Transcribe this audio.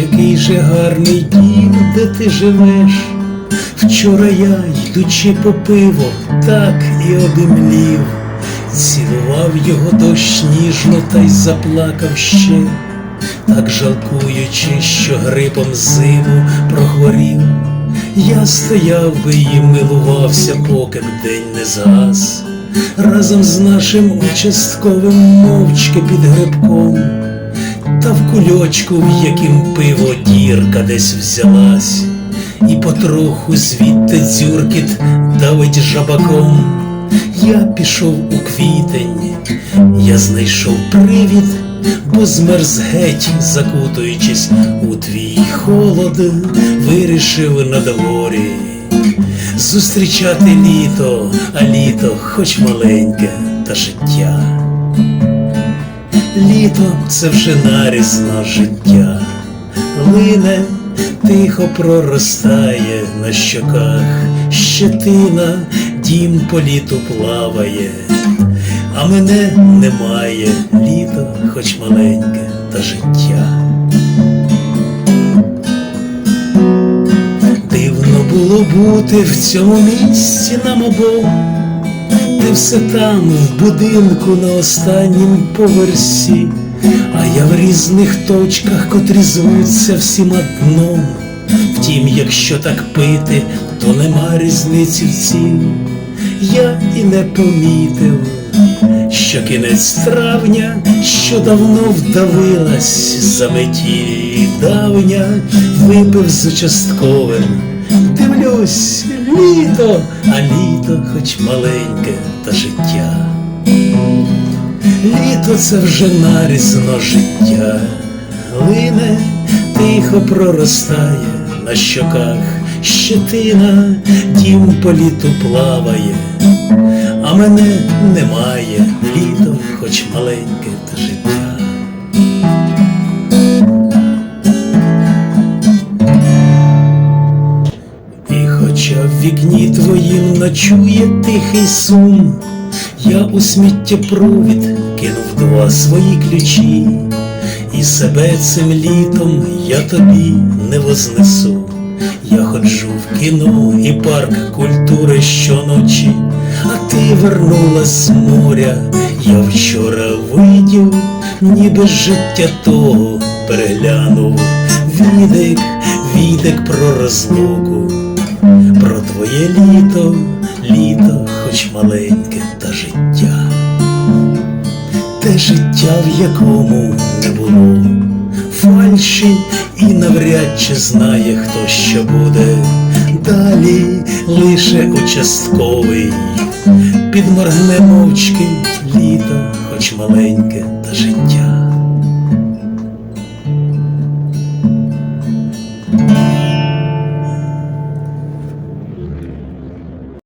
Який же гарний дім, де ти живеш. Вчора я, йдучи по пиво, так і обімлів, цілував його дощ ніжно та й заплакав ще, так жалкуючи, що грипом зиму прохворів. Я стояв би і милувався, поки б день не згас, разом з нашим участковим мовчки під грибком, та в кульочку, в яким пиво дірка десь взялась, і потроху звідти дзюркіт давить жабаком. Я пішов у квітень, я знайшов привід, бо змерз геть, закутуючись у твій холод, вирішив на дворі зустрічати літо, а літо хоч маленьке та життя. Літо це вже нарізно життя, лине, тихо проростає на щоках, щетина, дім по літу плаває, а мене немає, літо, хоч маленьке та життя. Дивно було бути в цьому місці нам обом. Ти все там, в будинку на останнім поверсі, а я в різних точках, котрі звуться всім дном. Втім, якщо так пити, то нема різниці в цім. Я і не помітив, що кінець травня, що давно вдавилась за меті давня, випив з участковим. Дивлюсь, літо, а літо хоч маленьке та життя. Літо це вже нарізно життя, лине, тихо проростає на щоках, щетина, дім по літу плаває, а мене немає, літо, хоч маленьке та життя. Ночує тихий сум, я у сміттєпровід кинув два свої ключі, і себе цим літом я тобі не вознесу. Я ходжу в кіно і парк культури щоночі, а ти вернулась з моря, я вчора видів, ніби життя того переглянув. Відик, відик про розлуку, твоє літо, літо, хоч маленьке та життя, те життя, в якому не було фальші, і навряд чи знає, хто що буде. Далі лише участковий, підморгне мовчки літо, хоч маленьке та життя.